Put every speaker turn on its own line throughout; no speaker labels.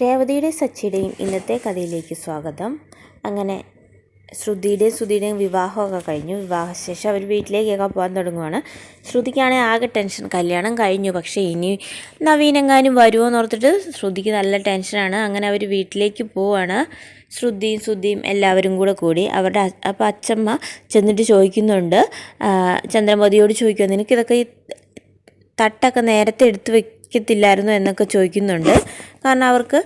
രേവതിയുടെയും സച്ചിയുടെയും ഇന്നത്തെ കഥയിലേക്ക് സ്വാഗതം. അങ്ങനെ ശ്രുതിയുടെയും ശ്രുതിയുടെയും വിവാഹമൊക്കെ കഴിഞ്ഞു. വിവാഹശേഷം അവർ വീട്ടിലേക്കൊക്കെ പോകാൻ തുടങ്ങുവാണ്. ശ്രുതിക്കാണെങ്കിൽ ആകെ ടെൻഷൻ. കല്യാണം കഴിഞ്ഞു. പക്ഷേ ഇനി നവീനെങ്ങാനും വരുമോ എന്ന് ഓർത്തിട്ട് ശ്രുതിക്ക് നല്ല ടെൻഷനാണ്. അങ്ങനെ അവർ വീട്ടിലേക്ക് പോവാണ്. ശ്രുതിയും ശ്രുതിയും എല്ലാവരും കൂടെ കൂടി അവരുടെ അപ്പോൾ അച്ചമ്മ ചെന്നിട്ട് ചോദിക്കുന്നുണ്ട്. ചന്ദ്രമതിയോട് ചോദിക്കുക നിനക്കിതൊക്കെ ഈ തട്ടൊക്കെ നേരത്തെ എടുത്ത് വെക്കത്തില്ലായിരുന്നു എന്നൊക്കെ ചോദിക്കുന്നുണ്ട്. കാരണം അവർക്ക്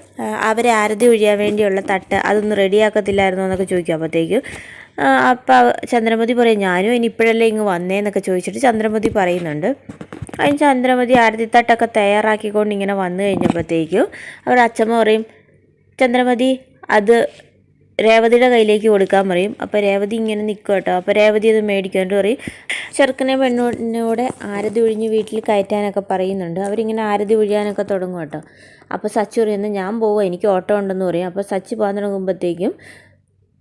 അവരെ ആരതി ഒഴിയാൻ വേണ്ടിയുള്ള തട്ട് അതൊന്നും റെഡിയാക്കത്തില്ലായിരുന്നു എന്നൊക്കെ ചോദിക്കും അപ്പോഴത്തേക്കും അപ്പോൾ ചന്ദ്രമതി പറയും ഞാനും ഇനി ഇപ്പോഴല്ലേ ഇങ്ങ് വന്നേന്നൊക്കെ ചോദിച്ചിട്ട് ചന്ദ്രമതി പറയുന്നുണ്ട്. അതിന് ചന്ദ്രമതി ആരതി തട്ടൊക്കെ തയ്യാറാക്കിക്കൊണ്ട് ഇങ്ങനെ വന്നു കഴിഞ്ഞപ്പോഴത്തേക്കും അവരുടെ അച്ഛമ്മ പറയും ചന്ദ്രമതി അത് രേവതിയുടെ കയ്യിലേക്ക് കൊടുക്കാൻ പറയും. അപ്പോൾ രേവതി ഇങ്ങനെ നിൽക്കും കേട്ടോ അപ്പോൾ രേവതി അത് മേടിക്കാണ്ട് പറയും. ചെറുക്കനെ പെണ്ണോട് ആരതി ഒഴിഞ്ഞ് വീട്ടിൽ കയറ്റാനൊക്കെ പറയുന്നുണ്ട്. അവരിങ്ങനെ ആരതി ഒഴിയാനൊക്കെ തുടങ്ങും കേട്ടോ അപ്പോൾ സച്ചി പറയുന്നത് ഞാൻ പോവുക എനിക്ക് ഓട്ടോ ഉണ്ടെന്ന് പറയും. അപ്പോൾ സച്ചി പോകാൻ തുടങ്ങുമ്പോഴത്തേക്കും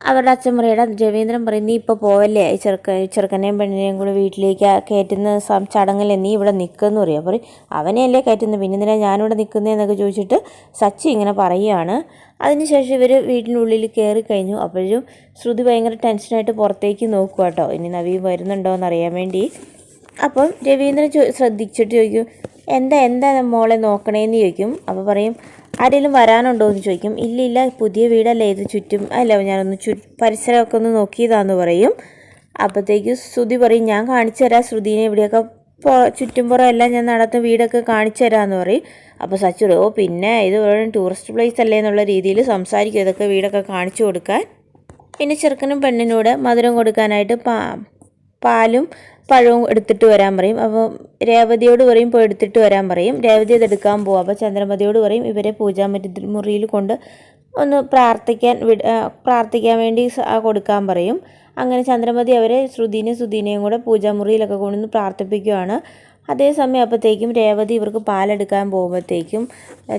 അവരുടെ അച്ഛൻ പറയടാ രവീന്ദ്രൻ പറയും നീ ഇപ്പോൾ പോവല്ലേ? ചെറുക്ക ചെറുക്കനെയും പെണ്ണിനെയും കൂടെ വീട്ടിലേക്ക് കയറ്റുന്ന സം- ചടങ്ങല്ലേ? നീ ഇവിടെ നിൽക്കുമെന്ന് പറയും. അപ്പോൾ അവനെയല്ലേ കയറ്റുന്നത് പിന്നെ എന്തിനാ ഞാനിവിടെ നിൽക്കുന്നതെന്നൊക്കെ ചോദിച്ചിട്ട് സച്ചി ഇങ്ങനെ പറയുകയാണ് അതിനുശേഷം ഇവർ വീട്ടിനുള്ളിൽ കയറി കഴിഞ്ഞു. അപ്പോഴും ശ്രുതി ഭയങ്കര ടെൻഷനായിട്ട് പുറത്തേക്ക് നോക്കുക കേട്ടോ. ഇനി നവീൻ വരുന്നുണ്ടോ എന്നറിയാൻ വേണ്ടി? അപ്പം രവീന്ദ്രൻ ചോ ശ്രദ്ധിച്ചിട്ട് ചോദിക്കും എന്താ എന്താ മോളെ നോക്കണേന്ന് ചോദിക്കും. അപ്പോൾ പറയും ആരെങ്കിലും വരാനുണ്ടോ എന്ന് ചോദിക്കും. ഇല്ല ഇല്ല പുതിയ വീടല്ലേ ഇത് ചുറ്റും? അല്ല ഞാനൊന്ന് ചു പരിസരമൊക്കെ ഒന്ന് നോക്കിയതാന്ന് പറയും. അപ്പോഴത്തേക്ക് ശ്രുതി പറയും ഞാൻ കാണിച്ചു തരാം ശ്രുതിനെ. ഇവിടെയൊക്കെ ചുറ്റും ചുറ്റുംപുറം എല്ലാം ഞാൻ നടത്തുന്ന വീടൊക്കെ കാണിച്ചു തരാമെന്ന് പറയും. അപ്പോൾ സച്ചു ഓ പിന്നെ ഇത് ഒരു ടൂറിസ്റ്റ് പ്ലേസ് അല്ലേ എന്നുള്ള രീതിയിൽ സംസാരിക്കും ഇതൊക്കെ വീടൊക്കെ കാണിച്ചു കൊടുക്കാൻ. പിന്നെ ചെറുക്കനും പെണ്ണിനോട് മധുരം കൊടുക്കാനായിട്ട് പാ പാലും പഴവും എടുത്തിട്ട് വരാൻ പറയും. അപ്പോൾ രേവതിയോട് പറയും പോയി എടുത്തിട്ട് വരാൻ പറയും. രേവതി അത് എടുക്കാൻ പോകും അപ്പോൾ ചന്ദ്രമതിയോട് പറയും ഇവരെ പൂജാ മുറിയിൽ കൊണ്ട് ഒന്ന് പ്രാർത്ഥിക്കാൻ വിട പ്രാർത്ഥിക്കാൻ വേണ്ടി കൊടുക്കാൻ പറയും. അങ്ങനെ ചന്ദ്രമതി അവരെ ശ്രുതിനെയും സുധീനെയും കൂടെ പൂജാമുറിയിലൊക്കെ കൊണ്ടുവന്ന് പ്രാർത്ഥിപ്പിക്കുകയാണ് അതേസമയം അപ്പോഴത്തേക്കും രേവതി ഇവർക്ക് പാലെടുക്കാൻ പോകുമ്പോഴത്തേക്കും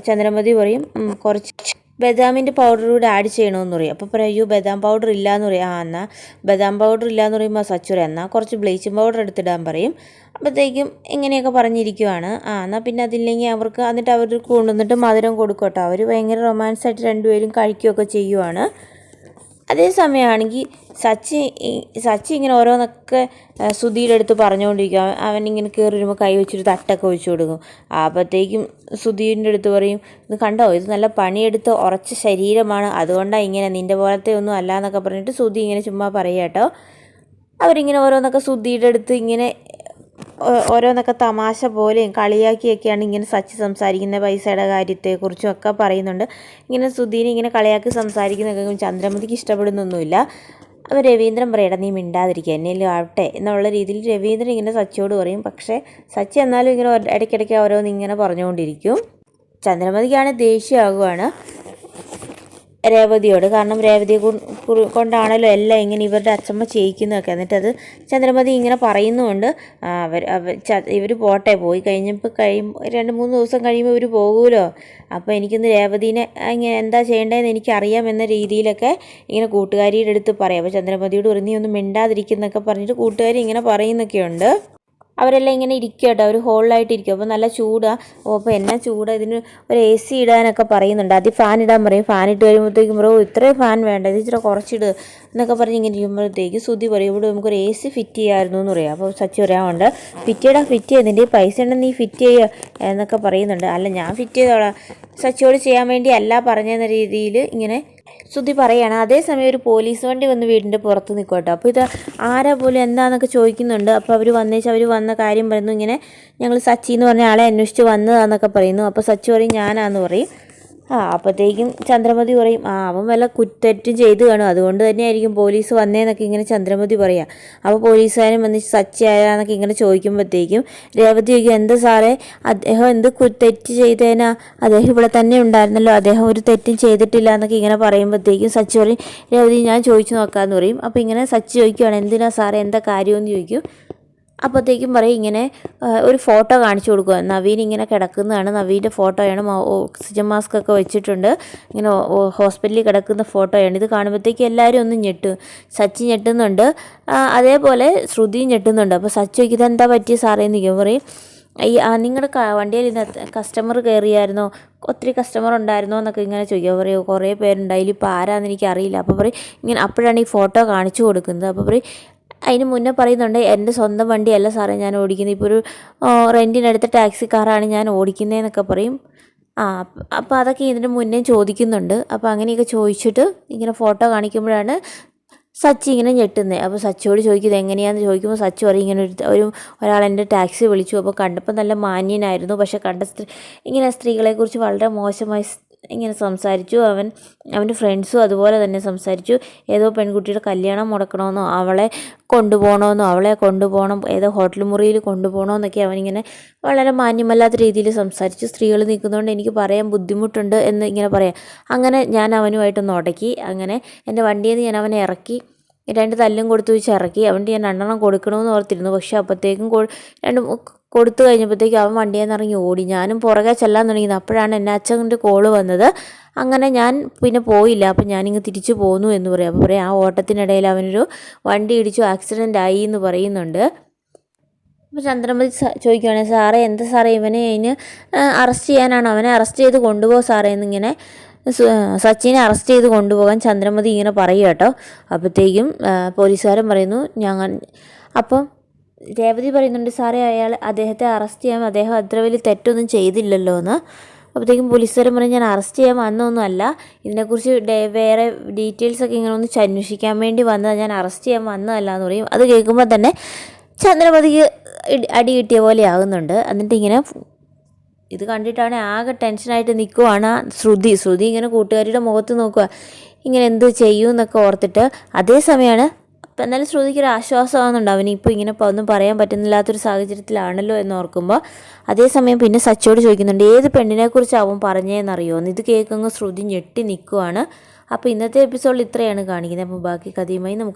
ചന്ദ്രമതി പറയും കുറച്ച് ബദാമിന്റെ പൗഡർ കൂടെ ആഡ് ചെയ്യണമെന്ന് പറയും. അപ്പോൾ പറയും അയ്യോ ബദാം പൗഡർ ഇല്ലയെന്ന് പറയും. ആ എന്നാൽ ബദാം പൗഡർ ഇല്ലയെന്ന് പറയുമ്പോൾ സച്ചുര എന്നാൽ കുറച്ച് ബ്ലീച്ചിങ് പൗഡർ എടുത്തിടാൻ പറയും. അപ്പോഴത്തേക്കും ഇങ്ങനെയൊക്കെ പറഞ്ഞിരിക്കുവാണ്. ആ എന്നാൽ പിന്നെ അതില്ലെങ്കിൽ അവർക്ക് എന്നിട്ട് അവർ കൊണ്ടുവന്നിട്ട് മധുരം കൊടുക്കട്ടോ കേട്ടോ. അവർ ഭയങ്കര റൊമാൻസ് ആയിട്ട് രണ്ടുപേരും കഴിക്കുകയൊക്കെ ചെയ്യുവാണ്. അതേ സമയമാണെങ്കിൽ സച്ചി സച്ചി ഇങ്ങനെ ഓരോന്നൊക്കെ സുധീയുടെ അടുത്ത് പറഞ്ഞുകൊണ്ടിരിക്കും അവൻ- ഇങ്ങനെ കയറി വരുമ്പോൾ കൈ വെച്ചൊരു തട്ടൊക്കെ വെച്ച് കൊടുക്കും. അപ്പോഴത്തേക്കും സുധീരിന്റെ അടുത്ത് പറയും ഇത് കണ്ടോ? ഇത് നല്ല പണിയെടുത്ത് ഉറച്ച ശരീരമാണ്. അതുകൊണ്ടാണ് ഇങ്ങനെ നിന്റെ പോലത്തെ ഒന്നും അല്ല എന്നൊക്കെ പറഞ്ഞിട്ട് സുധി ഇങ്ങനെ ചുമ്മാ പറയുക കേട്ടോ അവരിങ്ങനെ ഓരോന്നൊക്കെ സുധിയുടെ അടുത്ത് ഇങ്ങനെ ഓരോന്നൊക്കെ തമാശ പോലെയും കളിയാക്കിയൊക്കെയാണ് ഇങ്ങനെ സച്ചി സംസാരിക്കുന്ന പൈസയുടെ കാര്യത്തെക്കുറിച്ചും ഒക്കെ പറയുന്നുണ്ട്. ഇങ്ങനെ സുധീനെ ഇങ്ങനെ കളിയാക്കി സംസാരിക്കുന്നതൊക്കെ ചന്ദ്രമതിക്ക് ഇഷ്ടപ്പെടുന്നൊന്നുമില്ല. അപ്പോൾ രവീന്ദ്രൻ പറയടാ നീ മിണ്ടാതിരിക്കുക എന്നെങ്കിലും ആവട്ടെ എന്നുള്ള രീതിയിൽ രവീന്ദ്രൻ ഇങ്ങനെ സച്ചിയോട് പറയും. പക്ഷേ സച്ചി എന്നാലും ഇങ്ങനെ ഇടയ്ക്കിടയ്ക്ക് ഓരോന്ന് ഇങ്ങനെ പറഞ്ഞുകൊണ്ടിരിക്കും. ചന്ദ്രമതിക്കാണ് ദേഷ്യമാകുവാണ് രേവതിയോട്. കാരണം രേവതിയെ കൊണ്ടാണല്ലോ എല്ലാം ഇങ്ങനെ ഇവരുടെ അച്ഛമ്മ ചെയ്യിക്കുന്നതൊക്കെ. അത് ചന്ദ്രമതി ഇങ്ങനെ പറയുന്നുണ്ട് അവർ ഇവർ പോട്ടെ പോയി കഴിഞ്ഞപ്പോൾ കഴിയുമ്പോൾ രണ്ട് മൂന്ന് ദിവസം കഴിയുമ്പോൾ ഇവർ പോകുമല്ലോ. അപ്പോൾ എനിക്കൊന്ന് രേവതിനെ ഇങ്ങനെ എന്താ ചെയ്യേണ്ടതെന്ന് എനിക്കറിയാം എന്ന രീതിയിലൊക്കെ ഇങ്ങനെ കൂട്ടുകാരിയുടെ അടുത്ത് പറയാം. അപ്പോൾ ചന്ദ്രമതിയോട് നീ ഒന്നും മിണ്ടാതിരിക്കുന്നൊക്കെ പറഞ്ഞിട്ട് കൂട്ടുകാരി ഇങ്ങനെ പറയുന്നൊക്കെയുണ്ട്. അവരെല്ലാം ഇങ്ങനെ ഇരിക്കുക കേട്ടോ. അവർ ഹോളിലായിട്ട് ഇരിക്കും. അപ്പോൾ നല്ല ചൂടാണ് അപ്പോൾ എന്നാ ചൂടാ? ഇതിന് ഒരു എ സി ഇടാനൊക്കെ പറയുന്നുണ്ട്. ആദ്യം ഫാൻ ഇടാൻ പറയും. ഫാൻ ഇട്ട് കഴിയുമ്പോഴത്തേക്കും പറയും ഇത്രയും ഫാൻ വേണ്ട. ഇത് ഇച്ചിരി കുറച്ചിട് എന്നൊക്കെ പറഞ്ഞ് ഇങ്ങനെ ഇരിക്കുമ്പോഴത്തേക്ക് സുതി പറയും ഇവിടെ നമുക്കൊരു എ സി ഫിറ്റ് ചെയ്യാമായിരുന്നു എന്ന് പറയാം. അപ്പോൾ സച്ചി പറയാമുണ്ട് ഫിറ്റ് ചെയ്യടാ ഫിറ്റ് ചെയ്തിന്റെ പൈസ ഉണ്ടെങ്കിൽ നീ ഫിറ്റ് ചെയ്യുക എന്നൊക്കെ പറയുന്നുണ്ട്. അല്ല ഞാൻ ഫിറ്റ് ചെയ്തോളാം. സച്ചിയോട് ചെയ്യാൻ വേണ്ടി അല്ല പറഞ്ഞെന്ന രീതിയിൽ ഇങ്ങനെ ശ്രുതി പറയാണ് അതേസമയം ഒരു പോലീസ് വണ്ടി വന്ന് വീടിന്റെ പുറത്ത് നിൽക്കും കേട്ടോ അപ്പോൾ ഇത് ആരാ പോലും എന്താണെന്നൊക്കെ ചോദിക്കുന്നുണ്ട്. അപ്പോൾ അവർ വന്നേച്ച് അവർ വന്ന കാര്യം പറയുന്നു. ഇങ്ങനെ ഞങ്ങൾ സച്ചി എന്ന് പറഞ്ഞ ആളെ അന്വേഷിച്ച് വന്നതാണെന്നൊക്കെ പറയുന്നു. അപ്പോൾ സച്ചി പറയും ഞാനാന്ന് പറയും. ആ അപ്പോഴത്തേക്കും ചന്ദ്രമതി പറയും ആ അവൻ വല്ല കുറ്ററ്റും ചെയ്ത് കാണും. അതുകൊണ്ട് തന്നെയായിരിക്കും പോലീസ് വന്നേന്നൊക്കെ ഇങ്ങനെ ചന്ദ്രമതി പറയാം. അപ്പോൾ പോലീസുകാരൻ വന്ന് സച്ചി ആരാന്നൊക്കെ ഇങ്ങനെ ചോദിക്കുമ്പോഴത്തേക്കും രേവതി ചോദിക്കും എന്താ സാറേ അദ്ദേഹം എന്ത് കുറ്ററ്റ് ചെയ്തേനാ? അദ്ദേഹം ഇവിടെ തന്നെ ഉണ്ടായിരുന്നല്ലോ. അദ്ദേഹം ഒരു തെറ്റും ചെയ്തിട്ടില്ല എന്നൊക്കെ ഇങ്ങനെ പറയുമ്പോഴത്തേക്കും സച്ച് പറയും രേവതി ഞാൻ ചോദിച്ചു നോക്കാമെന്ന് പറയും. അപ്പോൾ ഇങ്ങനെ സച്ച് ചോദിക്കുവാണ് എന്തിനാ സാറേ എന്താ കാര്യമെന്ന് ചോദിക്കും. അപ്പോഴത്തേക്കും പറയും ഇങ്ങനെ ഒരു ഫോട്ടോ കാണിച്ചു കൊടുക്കുക. നവീൻ ഇങ്ങനെ കിടക്കുന്നതാണ്. നവീന്റെ ഫോട്ടോയാണ് ഓക്സിജൻ മാസ്ക് ഒക്കെ വെച്ചിട്ടുണ്ട്. ഇങ്ങനെ ഹോസ്പിറ്റലിൽ കിടക്കുന്ന ഫോട്ടോയാണ്. ഇത് കാണുമ്പോഴത്തേക്കും എല്ലാവരും ഒന്ന് ഞെട്ടും. സച്ചി ഞെട്ടുന്നുണ്ട്. അതേപോലെ ശ്രുതി ഞെട്ടുന്നുണ്ട്. അപ്പോൾ സച്ചി ഇതെന്താ പറ്റിയ സാറേ? എന്ന് പറയും ഈ നിങ്ങളുടെ വണ്ടിയിൽ ഇന്ന് കസ്റ്റമർ കയറിയായിരുന്നോ ഒത്തിരി കസ്റ്റമർ ഉണ്ടായിരുന്നോ? എന്നൊക്കെ ഇങ്ങനെ ചോദിക്കുക പറയും കുറേ പേരുണ്ടായാലും ഇപ്പോൾ ആരാന്ന് എനിക്ക് അറിയില്ല അപ്പോൾ പറയും ഇങ്ങനെ അപ്പോഴാണ് ഈ ഫോട്ടോ കാണിച്ചു കൊടുക്കുന്നത്. അപ്പോൾ പറയും അതിന് മുന്നേ പറയുന്നുണ്ട് എന്റെ സ്വന്തം വണ്ടിയല്ല സാറേ ഞാൻ ഓടിക്കുന്നത്. ഇപ്പോൾ ഒരു റെന്റിനെടുത്ത ടാക്സി കാറാണ് ഞാൻ ഓടിക്കുന്നതെന്നൊക്കെ പറയും. ആ അപ്പോൾ അതൊക്കെ ഇതിന് മുന്നേ ചോദിക്കുന്നുണ്ട്. അപ്പോൾ അങ്ങനെയൊക്കെ ചോദിച്ചിട്ട് ഇങ്ങനെ ഫോട്ടോ കാണിക്കുമ്പോഴാണ് സച്ചി ഇങ്ങനെ ഞെട്ടുന്നത്. അപ്പോൾ സച്ചിയോട് ചോദിക്കുന്നത് എങ്ങനെയാണെന്ന് ചോദിക്കുമ്പോൾ സച്ചു പറയും ഇങ്ങനെ ഒരു ഒരു ഒരാൾ എന്റെ ടാക്സി വിളിച്ചു. അപ്പോൾ കണ്ടപ്പോൾ നല്ല മാന്യനായിരുന്നു. പക്ഷേ കണ്ട സ്ത്രീ ഇങ്ങനെ സ്ത്രീകളെക്കുറിച്ച് വളരെ മോശമായി ഇങ്ങനെ സംസാരിച്ചു. അവൻ അവന്റെ ഫ്രണ്ട്സും അതുപോലെ തന്നെ സംസാരിച്ചു. ഏതോ പെൺകുട്ടിയുടെ കല്യാണം മുടക്കണമെന്നോ അവളെ കൊണ്ടുപോകണമെന്നോ അവളെ കൊണ്ടുപോകണം ഏതോ ഹോട്ടൽ മുറിയിൽ കൊണ്ടുപോകണമെന്നൊക്കെ അവനിങ്ങനെ വളരെ മാന്യമല്ലാത്ത രീതിയിൽ സംസാരിച്ചു. സ്ത്രീകൾ നിൽക്കുന്നതുകൊണ്ട് എനിക്ക് പറയാൻ ബുദ്ധിമുട്ടുണ്ട് എന്ന് ഇങ്ങനെ പറയാം. അങ്ങനെ ഞാൻ അവനുമായിട്ടൊന്ന് ഉടക്കി. അങ്ങനെ എന്റെ വണ്ടിയിൽ നിന്ന് ഞാൻ അവനെ ഇറക്കി. രണ്ട് തല്ലും കൊടുത്ത് വെച്ച് ഇറക്കി. അവന്റെ ഞാൻ രണ്ടെണ്ണം കൊടുക്കണമെന്ന് ഓർത്തിരുന്നു. പക്ഷേ അപ്പോഴത്തേക്കും രണ്ട് കൊടുത്തു കഴിഞ്ഞപ്പോഴത്തേക്കും അവൻ വണ്ടിയിൽ ഇറങ്ങി ഓടി. ഞാനും പുറകെ ചെല്ലാൻ തുടങ്ങിയത് അപ്പോഴാണ് എന്റെ അച്ഛന്റെ കോൾ വന്നത്. അങ്ങനെ ഞാൻ പിന്നെ പോയില്ല. അപ്പം ഞാനിങ്ങ് തിരിച്ചു പോന്നു എന്ന് പറയും. അപ്പോൾ പറയാം ആ ഓട്ടത്തിനിടയിൽ അവനൊരു വണ്ടി ഇടിച്ചു ആക്സിഡന്റ് ആയി എന്ന് പറയുന്നുണ്ട്. അപ്പോൾ ചന്ദ്രമതി ചോദിക്കുകയാണ് സാറേ എന്താ സാറേ ഇവനെ അതിന് അറസ്റ്റ് ചെയ്യാനാണോ? അവനെ അറസ്റ്റ് ചെയ്ത് കൊണ്ടുപോകും സാറേ? എന്നിങ്ങനെ സച്ചിനെ അറസ്റ്റ് ചെയ്ത് കൊണ്ടുപോകാൻ ചന്ദ്രമതി ഇങ്ങനെ പറയുക കേട്ടോ. അപ്പോഴത്തേക്കും പോലീസുകാരൻ പറയുന്നു ഞങ്ങൾ അപ്പം രേവതി പറയുന്നുണ്ട് സാറേ അയാൾ അദ്ദേഹത്തെ അറസ്റ്റ് ചെയ്യാൻ അദ്ദേഹം അത്ര വലിയ തെറ്റൊന്നും ചെയ്തില്ലല്ലോ എന്ന്. അപ്പോഴത്തേക്കും പോലീസുകാരൻ പറയും ഞാൻ അറസ്റ്റ് ചെയ്യാൻ വന്നൊന്നും അല്ല. ഇതിനെക്കുറിച്ച് വേറെ ഡീറ്റെയിൽസ് ഒക്കെ ഇങ്ങനെ ഒന്ന് അന്വേഷിക്കാൻ വേണ്ടി വന്നതാണ് ഞാൻ അറസ്റ്റ് ചെയ്യാൻ വന്നതല്ല എന്ന് പറയും. അത് കേൾക്കുമ്പോൾ തന്നെ ചന്ദ്രമതിക്ക് അടി കിട്ടിയ പോലെ ആകുന്നുണ്ട്. എന്നിട്ട് ഇങ്ങനെ ഇത് കണ്ടിട്ടാണ് ആകെ ടെൻഷനായിട്ട് നിൽക്കുവാണ് ശ്രുതി ശ്രുതി ഇങ്ങനെ കൂട്ടുകാരിയുടെ മുഖത്ത് നോക്കുക ഇങ്ങനെ എന്ത് ചെയ്യും എന്നൊക്കെ ഓർത്തിട്ട് അതേ സമയമാണ് അപ്പം എന്നാലും ശ്രുതിക്കൊരു ഒരു ആശ്വാസമാകുന്നുണ്ട് അവനിപ്പോൾ ഇങ്ങനെ ഒന്നും പറയാൻ പറ്റുന്നില്ലാത്തൊരു സാഹചര്യത്തിലാണല്ലോ എന്ന് ഓർക്കുമ്പോൾ അതേസമയം പിന്നെ സച്ചോട് ചോദിക്കുന്നുണ്ട് ഏത് പെണ്ണിനെക്കുറിച്ച് അവൻ പറഞ്ഞതെന്നറിയോ എന്ന് ഇത് കേൾക്കുമ്പോൾ ശ്രുതി ഞെട്ടി നിൽക്കുവാണ് അപ്പോൾ ഇന്നത്തെ എപ്പിസോഡിൽ ഇത്രയാണ് കാണിക്കുന്നത്. അപ്പോൾ ബാക്കി കഥയുമായി നമുക്ക്